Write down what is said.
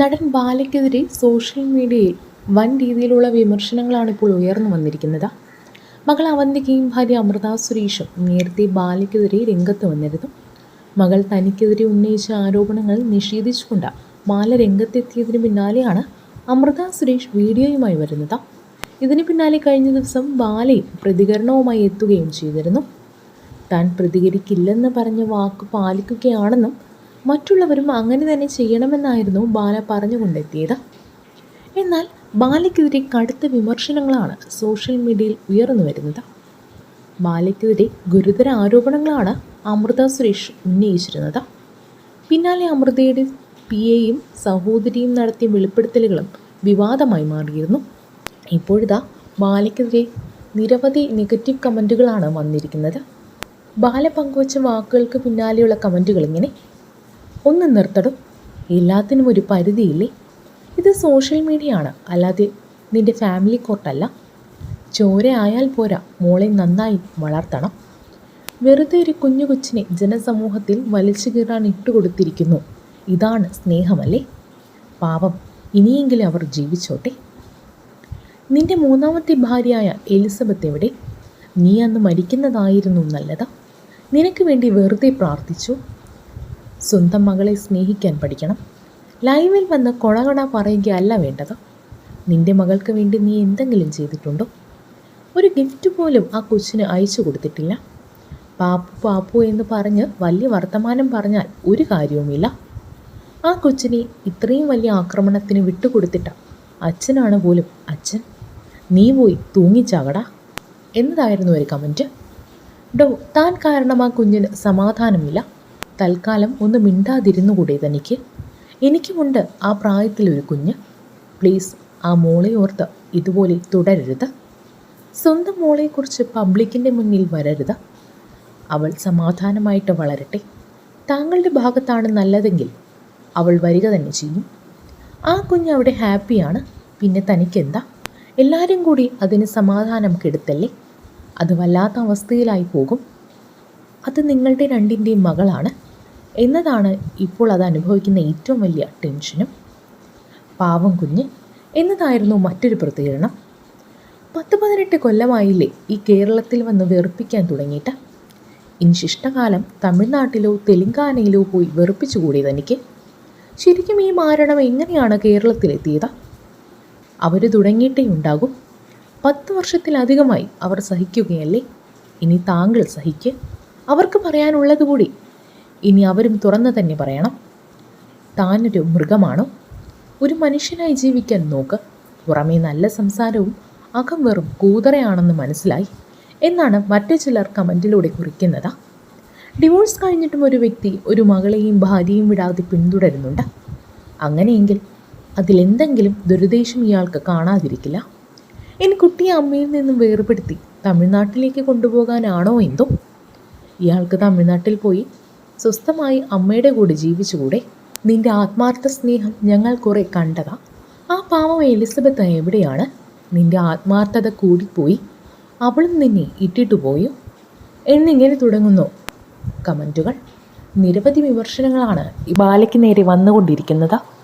നടൻ ബാലയ്ക്കെതിരെ സോഷ്യൽ മീഡിയയിൽ വൻ രീതിയിലുള്ള വിമർശനങ്ങളാണ് ഇപ്പോൾ ഉയർന്നു വന്നിരിക്കുന്നത്. മകൾ അവന്തികയും ഭാര്യ അമൃത സുരേഷും നേരത്തെ ബാലയ്ക്കെതിരെ രംഗത്ത് വന്നിരുന്നു. മകൾ തനിക്കെതിരെ ഉന്നയിച്ച ആരോപണങ്ങൾ നിഷേധിച്ചുകൊണ്ട് ബാല രംഗത്തെത്തിയതിനു പിന്നാലെയാണ് അമൃത സുരേഷ് വീഡിയോയുമായി വരുന്നത്. ഇതിനു പിന്നാലെ കഴിഞ്ഞ ദിവസം ബാലയും പ്രതികരണവുമായി എത്തുകയും ചെയ്തിരുന്നു. താൻ പ്രതികരിക്കില്ലെന്ന് പറഞ്ഞ വാക്ക് പാലിക്കുകയാണെന്നും മറ്റുള്ളവരും അങ്ങനെ തന്നെ ചെയ്യണമെന്നായിരുന്നു ബാല പറഞ്ഞുകൊണ്ടെത്തിയത്. എന്നാൽ ബാലയ്ക്കെതിരെ കടുത്ത വിമർശനങ്ങളാണ് സോഷ്യൽ മീഡിയയിൽ ഉയർന്നു വരുന്നത്. ബാലയ്ക്കെതിരെ ഗുരുതര ആരോപണങ്ങളാണ് അമൃത സുരേഷ് ഉന്നയിച്ചിരുന്നത്. പിന്നാലെ അമൃതയുടെ പി എയും സഹോദരിയും നടത്തിയ വെളിപ്പെടുത്തലുകളും വിവാദമായി മാറിയിരുന്നു. ഇപ്പോഴിതാ ബാലയ്ക്കെതിരെ നിരവധി നെഗറ്റീവ് കമന്റുകളാണ് വന്നിരിക്കുന്നത്. ബാല പങ്കുവച്ച വാക്കുകൾക്ക് പിന്നാലെയുള്ള കമന്റുകൾ ഇങ്ങനെ ഒന്ന് നിർത്തടും. എല്ലാത്തിനും ഒരു പരിധിയില്ലേ? ഇത് സോഷ്യൽ മീഡിയ ആണ് അല്ലാതെ നിന്റെ ഫാമിലി കോർട്ടല്ല. ചോര ആയാൽ പോരാ. മോളെ നന്നായി വളർത്തണം. വെറുതെ ഒരു കുഞ്ഞു കൊച്ചിനെ ജനസമൂഹത്തിൽ വലിച്ചു കീറാൻ ഇട്ടുകൊടുത്തിരിക്കുന്നു. ഇതാണ് സ്നേഹമല്ലേ? പാവം. ഇനിയെങ്കിലും അവർ ജീവിച്ചോട്ടെ. നിന്റെ മൂന്നാമത്തെ ഭാര്യയായ എലിസബത്ത് എവിടെ? നീ അന്ന് മരിക്കുന്നതായിരുന്നു നല്ലത്. നിനക്ക് വേണ്ടി വെറുതെ പ്രാർത്ഥിച്ചു. സ്വന്തം മകളെ സ്നേഹിക്കാൻ പഠിക്കണം. ലൈവിൽ വന്ന് കൊളകട പറയുകയല്ല വേണ്ടത്. നിന്റെ മകൾക്ക് വേണ്ടി നീ എന്തെങ്കിലും ചെയ്തിട്ടുണ്ടോ? ഒരു ഗിഫ്റ്റ് പോലും ആ കൊച്ചിന് അയച്ചു കൊടുത്തിട്ടില്ല. പാപ്പു പാപ്പു എന്ന് പറഞ്ഞ് വലിയ വർത്തമാനം പറഞ്ഞാൽ ഒരു കാര്യവുമില്ല. ആ കൊച്ചിനെ ഇത്രയും വലിയ ആക്രമണത്തിന് വിട്ടുകൊടുത്തിട്ട അച്ഛനാണ് പോലും അച്ഛൻ. നീ പോയി തൂങ്ങിച്ചാകടാ എന്നതായിരുന്നു ഒരു കമന്റ് ഡോ താൻ കാരണം ആ കുഞ്ഞിന് സമാധാനമില്ല. തൽക്കാലം ഒന്ന് മിണ്ടാതിരുന്നുകൂടെ തനിക്ക്. എനിക്കുമുണ്ട് ആ പ്രായത്തിലൊരു കുഞ്ഞ്. പ്ലീസ് ആ മോളെ ഓർത്ത് ഇതുപോലെ തുടരരുത്. സ്വന്തം മോളെക്കുറിച്ച് പബ്ലിക്കിന്റെ മുന്നിൽ വരരുത്. അവൾ സമാധാനമായിട്ട് വളരട്ടെ. താങ്കളുടെ ഭാഗത്താണ് നല്ലതെങ്കിൽ അവൾ വരിക തന്നെ ചെയ്യും. ആ കുഞ്ഞ് അവിടെ ഹാപ്പിയാണ്. പിന്നെ തനിക്കെന്താ? എല്ലാവരും കൂടി അതിന് സമാധാനം കെടുത്തല്ലേ? അത് വല്ലാത്ത അവസ്ഥയിലായി പോകും. അത് നിങ്ങളുടെ രണ്ടിന്റെയും മകളാണ്. എന്നതാണ് ഇപ്പോൾ അത് അനുഭവിക്കുന്ന ഏറ്റവും വലിയ ടെൻഷനും. പാവം കുഞ്ഞ് എന്നതായിരുന്നു മറ്റൊരു പ്രതികരണം പത്ത് പതിനെട്ട് കൊല്ലമായില്ലേ ഈ കേരളത്തിൽ വന്ന് വെറുപ്പിക്കാൻ തുടങ്ങിയിട്ട്? ഇനി ശിഷ്ടകാലം തമിഴ്നാട്ടിലോ തെലുങ്കാനയിലോ പോയി വെറുപ്പിച്ചുകൂടി തനിക്ക് ശരിക്കും ഈ മാരണം എങ്ങനെയാണ് കേരളത്തിലെത്തിയത്? അവർ തുടങ്ങിയിട്ടേ ഉണ്ടാകും. പത്ത് വർഷത്തിലധികമായി അവർ സഹിക്കുകയല്ലേ? ഇനി താങ്കൾ സഹിക്ക്. അവർക്ക് പറയാനുള്ളത് കൂടി ഇനി അവരും തുറന്നു തന്നെ പറയണം. താനൊരു മൃഗമാണോ? ഒരു മനുഷ്യനായി ജീവിക്കാൻ നോക്ക്. പുറമേ നല്ല സംസാരവും അകം വെറും കൂതറയാണെന്ന് മനസ്സിലായി. എന്നാണ് മറ്റു ചിലർ കമന്റിലൂടെ കുറിക്കുന്നത്. ഡിവോഴ്സ് കഴിഞ്ഞിട്ടും ഒരു വ്യക്തി ഒരു മകളെയും ഭാര്യയും വിടാതെ പിന്തുടരുന്നുണ്ട്. അങ്ങനെയെങ്കിൽ അതിലെന്തെങ്കിലും ദുരുദ്ദേശം ഇയാൾക്ക് കാണാതിരിക്കില്ല. ഇനി കുട്ടിയെ അമ്മയിൽ നിന്നും വേർപെടുത്തി തമിഴ്നാട്ടിലേക്ക് കൊണ്ടുപോകാനാണോ എന്തോ? ഇയാൾക്ക് തമിഴ്നാട്ടിൽ പോയി സ്വസ്ഥമായി അമ്മയുടെ കൂടെ ജീവിച്ചുകൂടെ? നിന്റെ ആത്മാർത്ഥ സ്നേഹം ഞങ്ങൾ കുറെ കണ്ടതാ. ആ പാവം എലിസബത്ത് എവിടെയാണ്? നിന്റെ ആത്മാർത്ഥത കൂടിപ്പോയി. അവളും നിന്നെ ഇട്ടിട്ടു പോയോ? എന്നിങ്ങനെ തുടങ്ങുന്നു കമന്റുകൾ നിരവധി വിമർശനങ്ങളാണ് ഈ ബാലയ്ക്ക് നേരെ വന്നുകൊണ്ടിരിക്കുന്നത്.